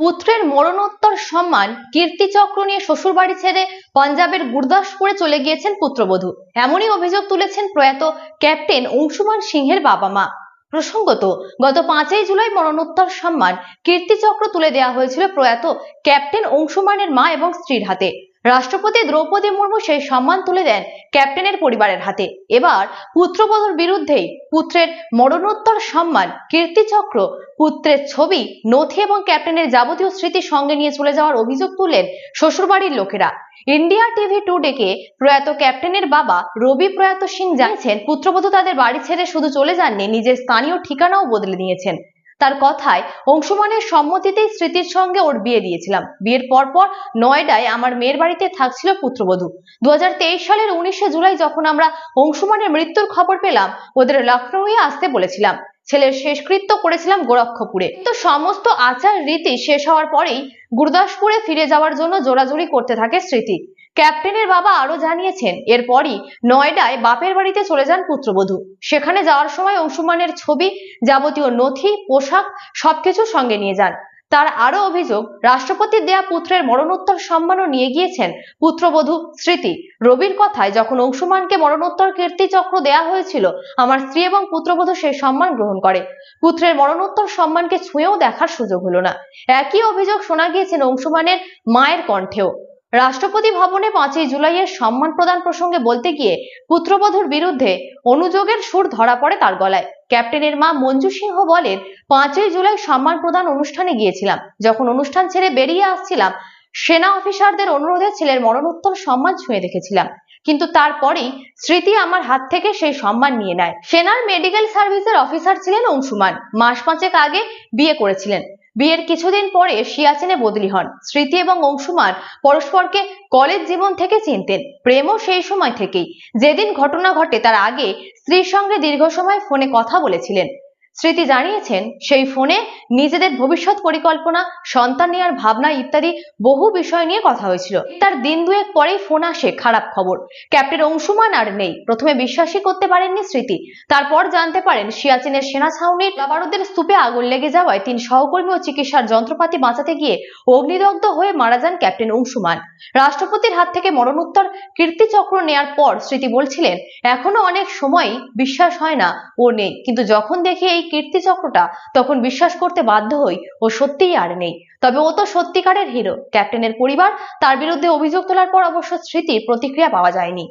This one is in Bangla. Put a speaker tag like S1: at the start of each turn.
S1: পুত্রের মরণোত্তর সম্মান কীর্তিচক্র নিয়ে শ্বশুরবাড়ি ছেড়ে পাঞ্জাবের গুরদাসপুরে চলে গিয়েছেন পুত্রবধূ। এমনই অভিযোগ তুলেছেন প্রয়াত ক্যাপ্টেন অংশুমান সিংহের বাবা মা। প্রসঙ্গত, গত পাঁচই জুলাই মরণোত্তর সম্মান কীর্তিচক্র তুলে দেওয়া হয়েছিল প্রয়াত ক্যাপ্টেন অংশুমানের মা এবং স্ত্রীর হাতে। রাষ্ট্রপতি দ্রৌপদী মুর্মু সেই সম্মান তুলে দেন ক্যাপ্টেনের পরিবারের হাতে। এবার পুত্রবধূর বিরুদ্ধেই পুত্রের মরণোত্তর সম্মান, কীর্তিচক্র, পুত্রের ছবি, নথি এবং ক্যাপ্টেনের যাবতীয় স্মৃতি সঙ্গে নিয়ে চলে যাওয়ার অভিযোগ তুললেন শ্বশুরবাড়ির লোকেরা। ইন্ডিয়া টিভি টু ডেকে প্রয়াত ক্যাপ্টেনের বাবা রবি প্রয়াত সিং জানিয়েছেন, পুত্রবধূ তাদের বাড়ি ছেড়ে শুধু চলে যাননি, নিজের স্থানীয় ঠিকানাও বদলে নিয়েছেন তার কথায় অংশুমানের সম্মতিতেই স্মৃতির সঙ্গে ওর বিয়ে দিয়েছিলাম। বিয়ের পরপর নয়ডায় আমার মেয়ের বাড়িতে থাকছিল পুত্রবধূ। দু হাজার তেইশ সালের উনিশে জুলাই যখন আমরা অংশুমানের মৃত্যুর খবর পেলাম, ওদের লখনৌয়ে আসতে বলেছিলাম। ছেলের শেষকৃত্য করেছিলাম গোরক্ষপুরে। তো সমস্ত আচার রীতি শেষ হওয়ার পরেই গুরদাসপুরে ফিরে যাওয়ার জন্য জোরাজুরি করতে থাকে স্মৃতি। ক্যাপ্টেনের বাবা আরও জানিয়েছেন, এরপরই নয়ডায় বাপের বাড়িতে চলে যান পুত্রবধূ। সেখানে যাওয়ার সময় অংশুমানের ছবি, যাবতীয় নথি, পোশাক সবকিছু সঙ্গে নিয়ে যান। তার আরও অভিযোগ, রাষ্ট্রপতির দেয়া পুত্রের মরণোত্তর সম্মানও নিয়ে গিয়েছেন পুত্রবধূ স্মৃতি। রবির কথায় যখন অংশুমানকে মরণোত্তর কীর্তিচক্র দেয়া হয়েছিল, আমার স্ত্রী এবং পুত্রবধূ সেই সম্মান গ্রহণ করে। পুত্রের মরণোত্তর সম্মানকে ছুঁয়েও দেখার সুযোগ হলো না। একই অভিযোগ শোনা গিয়েছেন অংশুমানের মায়ের কণ্ঠেও। রাষ্ট্রপতি ভবনে পাঁচই জুলাইয়ের সম্মান প্রদান প্রসঙ্গে বলতে গিয়ে পুত্রবধূর বিরুদ্ধে অনুযোগের সুর ধরা পড়ে তার গলায়। ক্যাপ্টেনের মা মঞ্জু সিংহ বলেন, পাঁচই জুলাই সম্মান প্রদান অনুষ্ঠানে গিয়েছিলাম। যখন অনুষ্ঠান ছেড়ে বেরিয়ে আসছিলাম, সেনা অফিসারদের অনুরোধে ছেলের মরণোত্তর সম্মান ছুঁয়ে দেখেছিলাম। কিন্তু তারপরেই স্মৃতি আমার হাত থেকে সেই সম্মান নিয়ে নেয়। সেনার মেডিকেল সার্ভিসের অফিসার ছিলেন অংশুমান। মাস পাঁচেক আগে বিয়ে করেছিলেন। বিয়ের কিছুদিন পরে সিয়াচেনে বদলি হন। স্মৃতি এবং অংশুমান পরস্পরকে কলেজ জীবন থেকে চিনতেন, প্রেমও সেই সময় থেকেই। যেদিন ঘটনা ঘটে তার আগে স্ত্রীর সঙ্গে দীর্ঘ সময় ফোনে কথা বলেছিলেন। স্মৃতি জানিয়েছেন, সেই ফোনে নিজেদের ভবিষ্যৎ পরিকল্পনা, সন্তান নেওয়ার ভাবনা ইত্যাদি বহু বিষয় নিয়ে কথা হয়েছিল। তার দিন দুয়েক পরেই ফোন আসে, খারাপ খবর। ক্যাপ্টেন অংশুমান আর নেই। প্রথমে বিশ্বাসই করতে পারেননি স্মৃতি। তারপর জানতে পারেন সিয়াচিনের সেনা ছাউনির বাবারুদের স্তূপে আগুন লেগে যাওয়ায় তিন সহকর্মী ও চিকিৎসার যন্ত্রপাতি বাঁচাতে গিয়ে অগ্নিদগ্ধ হয়ে মারা যান ক্যাপ্টেন অংশুমান। রাষ্ট্রপতির হাত থেকে মরণোত্তর কীর্তিচক্র নেয়ার পর স্মৃতি বলছিলেন, এখনও অনেক সময় বিশ্বাস হয় না, ও নেই। কিন্তু যখন দেখি এই কীর্তিচক্রটা তখন বিশ্বাস করতে বাধ্য হই ও সত্যিই আর নেই। তবে ও তো সত্যিকারের হিরো ক্যাপ্টেনের পরিবার তার বিরুদ্ধে অভিযোগ তোলার পর অবশ্য স্মৃতির প্রতিক্রিয়া পাওয়া যায়নি।